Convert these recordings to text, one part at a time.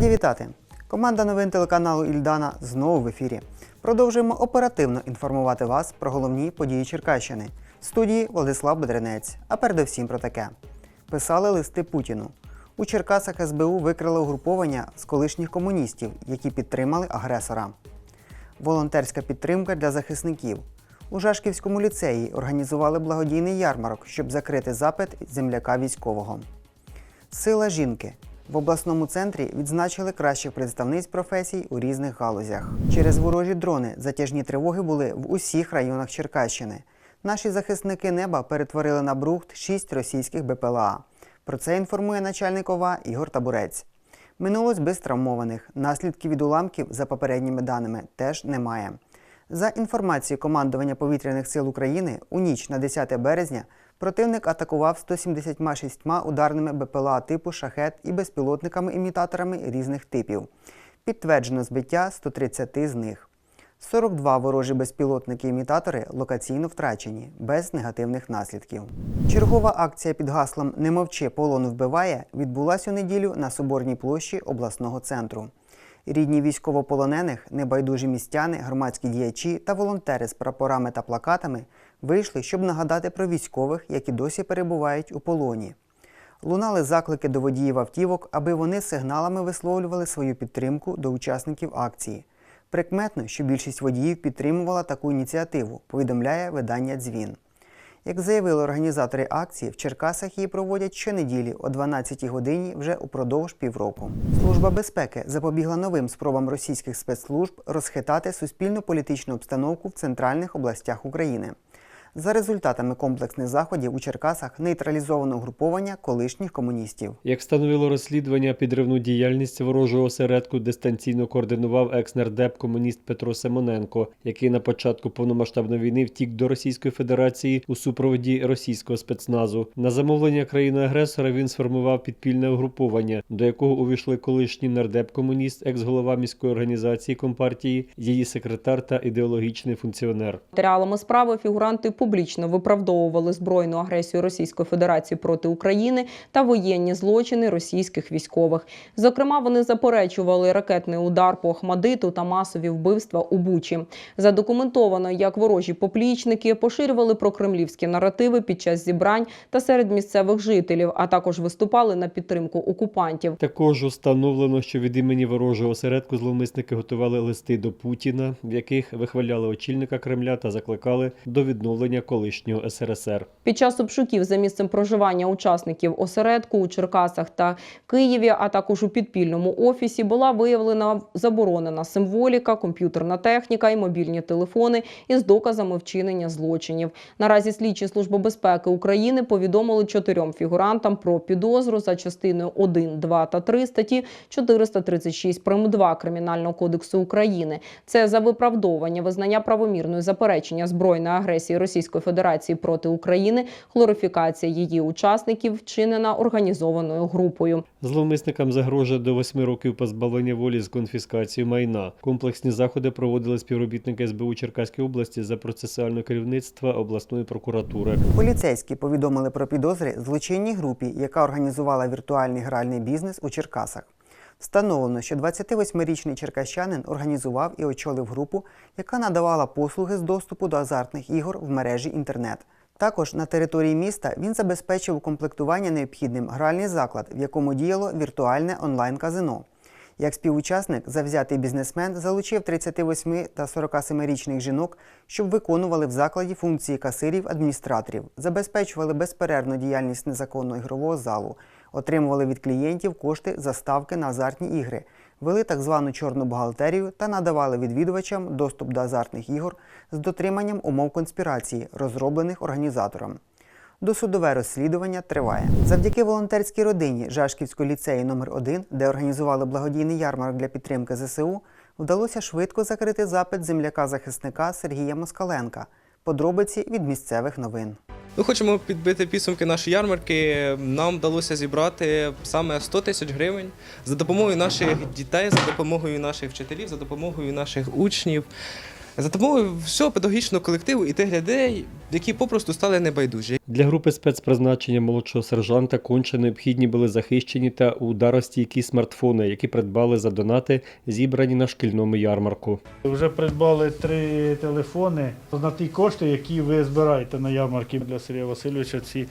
Раді вітати! Команда новин телеканалу Ільдана знову в ефірі. Продовжуємо оперативно інформувати вас про головні події Черкащини. В студії Владислав Бедренець. А передовсім про таке: писали листи Путіну. У Черкасах СБУ викрили угруповання з колишніх комуністів, які підтримали агресора. Волонтерська підтримка для захисників. У Жашківському ліцеї організували благодійний ярмарок, щоб закрити запит земляка військового. Сила жінки. В обласному центрі відзначили кращих представниць професій у різних галузях. Через ворожі дрони затяжні тривоги були в усіх районах Черкащини. Наші захисники неба перетворили на брухт шість російських БПЛА. Про це інформує начальник ОВА Ігор Табурець. Минулось без травмованих. Наслідків від уламків, за попередніми даними, теж немає. За інформацією командування повітряних сил України, у ніч на 10 березня противник атакував 176 ударними БПЛА типу шахет і безпілотниками-імітаторами різних типів. Підтверджено збиття 130 з них. 42 ворожі безпілотники-імітатори локаційно втрачені, без негативних наслідків. Чергова акція під гаслом Не мовчи, полон вбиває відбулася у неділю на Соборній площі обласного центру. Рідні військовополонених, небайдужі містяни, громадські діячі та волонтери з прапорами та плакатами вийшли, щоб нагадати про військових, які досі перебувають у полоні. Лунали заклики до водіїв автівок, аби вони сигналами висловлювали свою підтримку до учасників акції. Прикметно, що більшість водіїв підтримувала таку ініціативу, повідомляє видання Дзвін. Як заявили організатори акції, в Черкасах її проводять щонеділі о 12-й годині вже упродовж півроку. Служба безпеки запобігла новим спробам російських спецслужб розхитати суспільно-політичну обстановку в центральних областях України. За результатами комплексних заходів у Черкасах нейтралізовано угруповання колишніх комуністів. Як встановило розслідування, підривну діяльність ворожого осередку дистанційно координував екс-нардеп комуніст Петро Симоненко, який на початку повномасштабної війни втік до Російської Федерації у супроводі російського спецназу. На замовлення країни-агресора він сформував підпільне угруповання, до якого увійшли колишній нардеп-комуніст, екс-голова міської організації компартії, її секретар та ідеологічний функціонер. Матеріалами справи фігуранти публічно виправдовували збройну агресію Російської Федерації проти України та воєнні злочини російських військових. Зокрема, вони заперечували ракетний удар по Ахмадиту та масові вбивства у Бучі. Задокументовано, як ворожі поплічники поширювали прокремлівські наративи під час зібрань та серед місцевих жителів, а також виступали на підтримку окупантів. Також установлено, що від імені ворожого осередку зловмисники готували листи до Путіна, в яких вихваляли очільника Кремля та закликали до відновлення колишнього СРСР. Під час обшуків за місцем проживання учасників осередку у Черкасах та Києві, а також у підпільному офісі, була виявлена заборонена символіка, комп'ютерна техніка і мобільні телефони із доказами вчинення злочинів. Наразі слідчі служби безпеки України повідомили чотирьом фігурантам про підозру за частиною 1, 2 та 3 статті 436 прим. 2 Кримінального кодексу України. Це за виправдовування визнання правомірної заперечення збройної агресії Російської Федерації проти України, хлорифікація її учасників вчинена організованою групою. Зловмисникам загрожує до восьми років позбавлення волі з конфіскацією майна. Комплексні заходи проводили співробітники СБУ Черкаської області за процесуального керівництва обласної прокуратури. Поліцейські повідомили про підозри злочинній групі, яка організувала віртуальний гральний бізнес у Черкасах. Встановлено, що 28-річний черкащанин організував і очолив групу, яка надавала послуги з доступу до азартних ігор в мережі інтернет. Також на території міста він забезпечив укомплектування необхідним гральний заклад, в якому діяло віртуальне онлайн-казино. Як співучасник, завзятий бізнесмен залучив 38 та 47-річних жінок, щоб виконували в закладі функції касирів-адміністраторів, забезпечували безперервну діяльність незаконного ігрового залу, отримували від клієнтів кошти за ставки на азартні ігри, вели так звану чорну бухгалтерію та надавали відвідувачам доступ до азартних ігор з дотриманням умов конспірації, розроблених організатором. Досудове розслідування триває. Завдяки волонтерській родині Жашківського ліцею номер 1 де організували благодійний ярмарок для підтримки ЗСУ, вдалося швидко закрити запит земляка-захисника Сергія Москаленка. Подробиці від місцевих новин. Ми хочемо підбити підсумки нашої ярмарки. Нам вдалося зібрати саме 100 тисяч гривень за допомогою наших дітей, за допомогою наших вчителів, за допомогою наших учнів. За допомогою всього педагогічного колективу і тих людей, які попросту стали небайдужі. Для групи спецпризначення молодшого сержанта конче необхідні були захищені та ударостійкі смартфони, які придбали за донати, зібрані на шкільному ярмарку. Вже придбали три телефони на ті кошти, які ви збираєте на ярмарки для Сергія Васильовича. Ці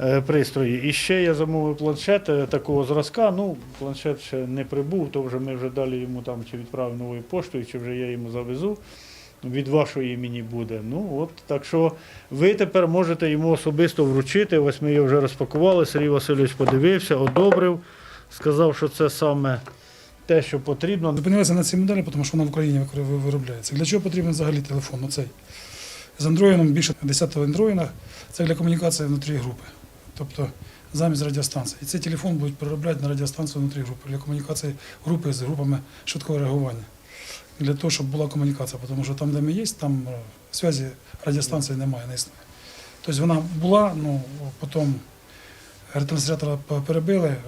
е, пристрої. І ще я замовив планшет е, такого зразка. Ну, планшет ще не прибув, то вже ми вже далі йому там чи відправимо новою поштою, чи вже я йому завезу. Від вашої імені буде. Ну от так що ви тепер можете йому особисто вручити. Ось ми його вже розпакували. Сергій Васильович подивився, одобрив, сказав, що це саме те, що потрібно. Зупинилися на цій моделі, тому що вона в Україні виробляється. Для чого потрібен взагалі телефон? Оцей. З андроїном більше 10 андроїнах це для комунікації внутрі групи. Тобто замість радіостанції. І цей телефон будуть переробляти на радіостанцію внутрі групи для комунікації групи з групами швидкого реагування. Для того, щоб була комунікація, тому що там, де ми є, там е, зв'язі радіостанції немає, не існує. Тобто вона була, ну потім ретранслятора перебили, е,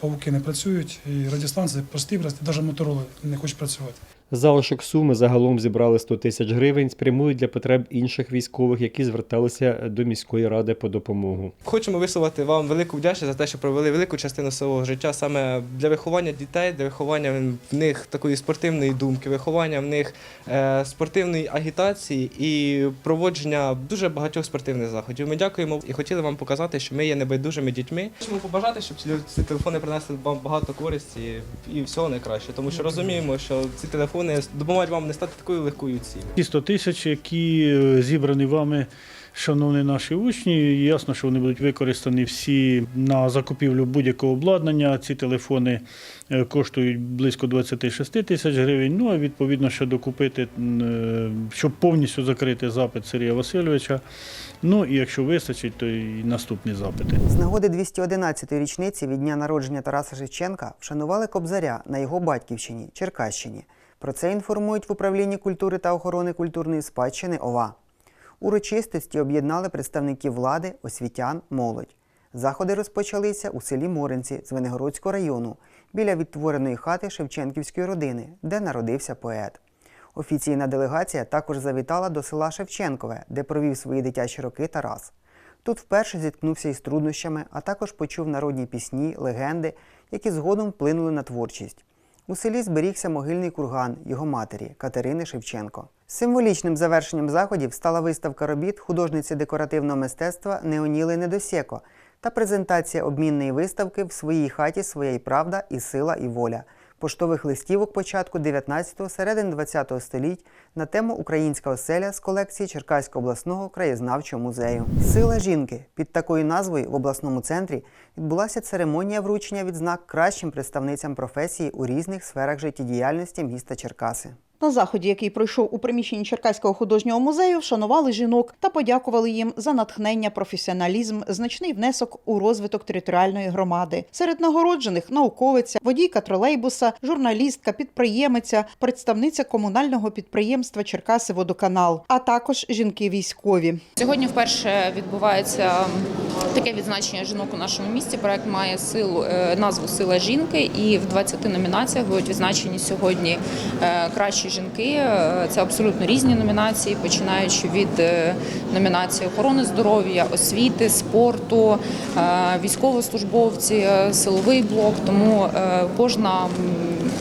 павуки не працюють, і радіостанції прості, навіть мотороли не хочуть працювати. Залишок суми загалом зібрали 100 тисяч гривень, спрямують для потреб інших військових, які зверталися до міської ради по допомогу. Хочемо висловити вам велику вдячність за те, що провели велику частину свого життя саме для виховання дітей, для виховання в них такої спортивної думки, виховання в них е, спортивної агітації і проводження дуже багатьох спортивних заходів. Ми дякуємо і хотіли вам показати, що ми є небайдужими дітьми. Хочемо побажати, щоб ці, ці телефони принесли вам багато користі і всього найкраще, тому що розуміємо, що ці телефони допоможуть вам не стати такою легкою цілею. Ті 100 тисяч, які е, зібрані вами, шановні наші учні, ясно, що вони будуть використані всі на закупівлю будь-якого обладнання. Ці телефони е, коштують близько 26 тисяч гривень. Ну а відповідно, що докупити, е, щоб повністю закрити запит Сергія Васильовича. Ну і якщо вистачить, то і наступні запити. З нагоди 211-ї річниці від дня народження Тараса Шевченка вшанували Кобзаря на його батьківщині Черкащині. Про це інформують в управлінні культури та охорони культурної спадщини ОВА. Урочистості об'єднали представників влади, освітян, молодь. Заходи розпочалися у селі Моринці Звенигородського району біля відтвореної хати Шевченківської родини, де народився поет. Офіційна делегація також завітала до села Шевченкове, де провів свої дитячі роки Тарас. Тут вперше зіткнувся із труднощами, а також почув народні пісні, легенди, які згодом вплинули на творчість. У селі зберігся могильний курган його матері Катерини Шевченко. Символічним завершенням заходів стала виставка робіт художниці декоративного мистецтва Неоніли Недосєко та презентація обмінної виставки в своїй хаті Своя і правда і сила і воля поштових листівок початку 19-го, середини 20-го століть на тему Українська оселя з колекції Черкаського обласного краєзнавчого музею. Сила жінки під такою назвою в обласному центрі відбулася церемонія вручення відзнак кращим представницям професії у різних сферах життєдіяльності міста Черкаси. На заході, який пройшов у приміщенні Черкаського художнього музею, вшанували жінок та подякували їм за натхнення, професіоналізм, значний внесок у розвиток територіальної громади. Серед нагороджених науковиця, водійка тролейбуса, журналістка, підприємиця, представниця комунального підприємства Черкаси Водоканал, а також жінки військові. Сьогодні вперше відбувається таке відзначення жінок у нашому місті. Проект має силу е, назву Сила жінки, і в 20 номінаціях будуть відзначені сьогодні е, кращі жінки. Е, Це абсолютно різні номінації, починаючи від номінації охорони здоров'я, освіти, спорту, військовослужбовці, силовий блок. Тому кожна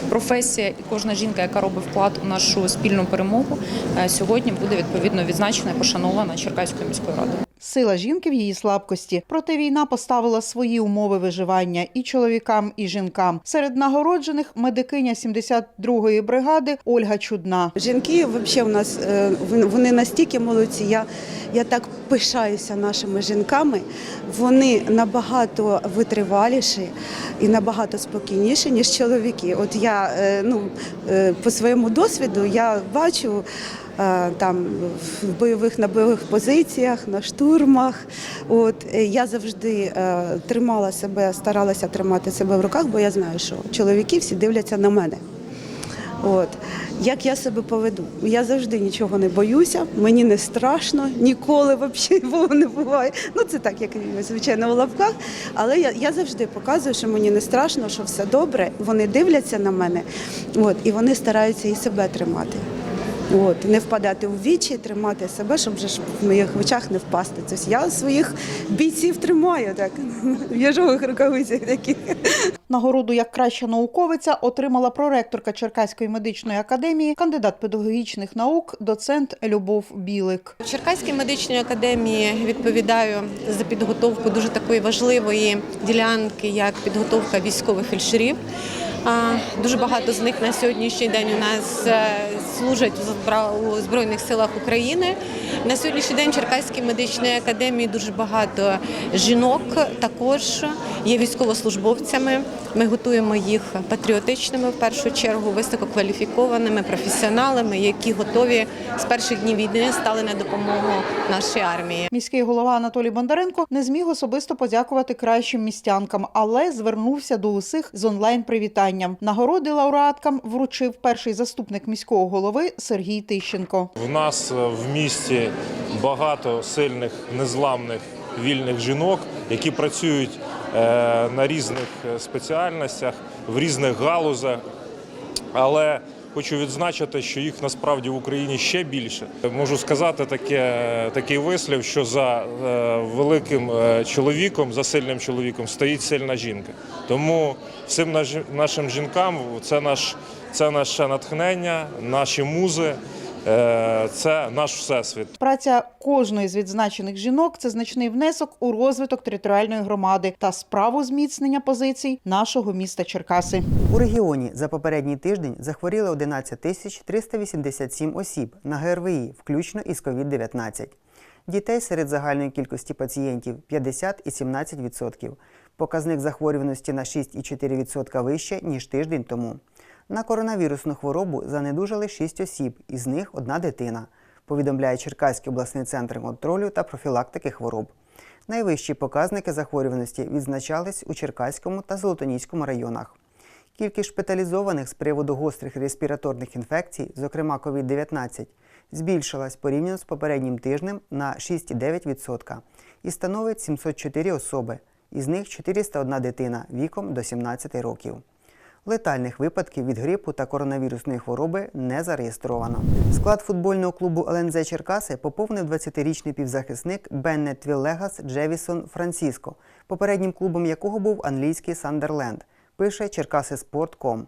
професія і кожна жінка, яка робить вклад у нашу спільну перемогу, сьогодні буде відповідно відзначена і пошанована Черкаською міською радою. Сила жінки в її слабкості. Проте війна поставила свої умови виживання і чоловікам, і жінкам. Серед нагороджених медикиня 72-ї бригади Ольга Чудна. Жінки взагалі у нас е, вони- настільки молодці. Я, я так пишаюся нашими жінками. Вони набагато витриваліші і набагато спокійніші, ніж чоловіки. От я е, ну, е, по своєму досвіду я бачу. Е, Там в бойових на бойових позиціях, на штурмах. От е, я завжди е, тримала себе, старалася тримати себе в руках, бо я знаю, що чоловіки всі дивляться на мене. От як я себе поведу? Я завжди нічого не боюся, мені не страшно, ніколи взагалі не буває. Ну це так, як звичайно в лапках. Але я, я завжди показую, що мені не страшно, що все добре. Вони дивляться на мене, от і вони стараються і себе тримати. От, не впадати в вічі, тримати себе, щоб вже ж в моїх очах не впасти. Тобто я своїх бійців тримаю так, в яжових рукавицях таких. Нагороду як краща науковиця отримала проректорка Черкаської медичної академії, кандидат педагогічних наук, доцент Любов Білик. В Черкаській медичній академії відповідаю за підготовку дуже такої важливої ділянки, як підготовка військових фельдшерів. Дуже багато з них на сьогоднішній день у нас е, служать у Збройних силах України. На сьогоднішній день в Черкаській медичній академії дуже багато жінок також є військовослужбовцями. Ми готуємо їх патріотичними в першу чергу, висококваліфікованими професіоналами, які готові з перших днів війни стали на допомогу нашій армії. Міський голова Анатолій Бондаренко не зміг особисто подякувати кращим містянкам, але звернувся до усіх з онлайн-привітанням. Нагороди лауреаткам вручив перший заступник міського голови Сергій Тищенко. В нас е, в місті багато сильних, незламних вільних жінок, які працюють е, на різних е, спеціальностях, в різних галузах. Але хочу відзначити, що їх насправді в Україні ще більше. Можу сказати таке, такий вислів, що за е, великим е, чоловіком, за сильним чоловіком стоїть сильна жінка. Тому всім наш- нашим жінкам це наш це наше натхнення, наші музи, це наш всесвіт. Праця кожної з відзначених жінок це значний внесок у розвиток територіальної громади та справу зміцнення позицій нашого міста Черкаси. У регіоні за попередній тиждень захворіли 11 тисяч 387 осіб на ГРВІ, включно із COVID-19. Дітей серед загальної кількості пацієнтів 50 і 17%. Показник захворюваності на 6,4% вище, ніж тиждень тому. На коронавірусну хворобу занедужали 6 осіб, із них одна дитина, повідомляє Черкаський обласний центр контролю та профілактики хвороб. Найвищі показники захворюваності відзначались у Черкаському та Золотоніському районах. Кількість шпиталізованих з приводу гострих респіраторних інфекцій, зокрема COVID-19, збільшилась порівняно з попереднім тижнем на 6,9% і становить 704 особи, із них 401 дитина віком до 17 років. Летальних випадків від грипу та коронавірусної хвороби не зареєстровано. Склад футбольного клубу ЛНЗ Черкаси поповнив 20-річний півзахисник Беннет Віллегас Джевісон Франциско, попереднім клубом якого був англійський Сандерленд, пише Черкаси.Спорт.ком.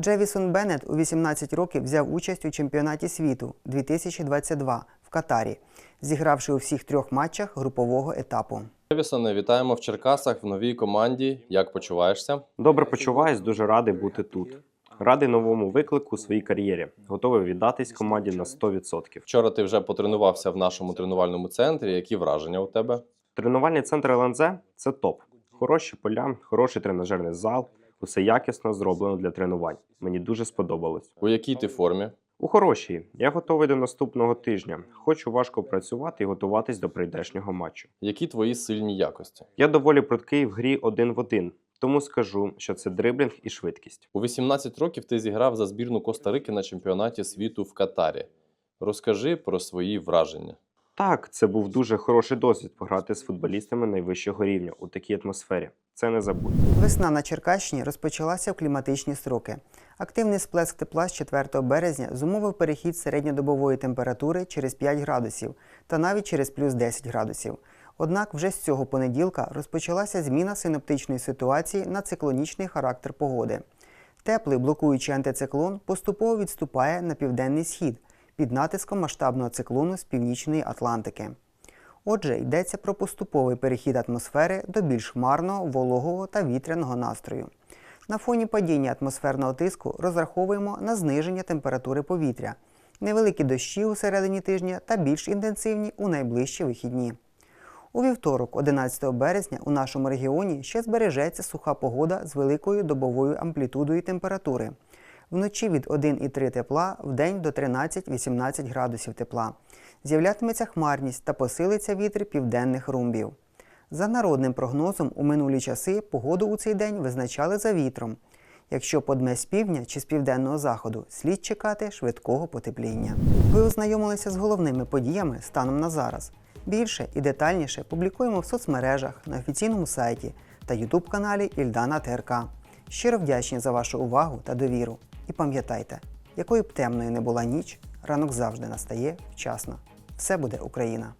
Джевісон Беннет у 18 років взяв участь у чемпіонаті світу 2022 в Катарі, зігравши у всіх трьох матчах групового етапу. Девісоне, вітаємо в Черкасах в новій команді. Як почуваєшся? Добре почуваюсь, дуже радий бути тут. Радий новому виклику у своїй кар'єрі. Готовий віддатись команді на 100%. Вчора ти вже потренувався в нашому тренувальному центрі. Які враження у тебе? Тренувальний центр ЛНЗ – це топ. Хороші поля, хороший тренажерний зал, усе якісно зроблено для тренувань. Мені дуже сподобалось. У якій ти формі? У хорошій. Я готовий до наступного тижня. Хочу важко працювати і готуватись до прийдешнього матчу. Які твої сильні якості? Я доволі прудкий в грі один в один, тому скажу, що це дриблінг і швидкість. У 18 років ти зіграв за збірну Коста-Рики на чемпіонаті світу в Катарі. Розкажи про свої враження. Так, це був дуже хороший досвід пограти з футболістами найвищого рівня у такій атмосфері. Це не забудь. Весна на Черкащині розпочалася в кліматичні строки. Активний сплеск тепла з 4 березня зумовив перехід середньодобової температури через 5 градусів та навіть через плюс 10 градусів. Однак вже з цього понеділка розпочалася зміна синоптичної ситуації на циклонічний характер погоди. Теплий блокуючий антициклон поступово відступає на південний схід під натиском масштабного циклону з північної Атлантики. Отже, йдеться про поступовий перехід атмосфери до більш хмарного, вологого та вітряного настрою. На фоні падіння атмосферного тиску розраховуємо на зниження температури повітря, невеликі дощі у середині тижня та більш інтенсивні у найближчі вихідні. У вівторок, 11 березня, у нашому регіоні ще збережеться суха погода з великою добовою амплітудою температури. Вночі від 1,3 тепла, вдень до 13-18 градусів тепла. З'являтиметься хмарність та посилиться вітер південних румбів. За народним прогнозом, у минулі часи погоду у цей день визначали за вітром. Якщо подме з півдня чи з південного заходу, слід чекати швидкого потепління. Ви ознайомилися з головними подіями станом на зараз. Більше і детальніше публікуємо в соцмережах, на офіційному сайті та ютуб каналі Ільдана ТРК. Щиро вдячні за вашу увагу та довіру. І пам'ятайте, якою б темною не була ніч, ранок завжди настає вчасно. Все буде Україна!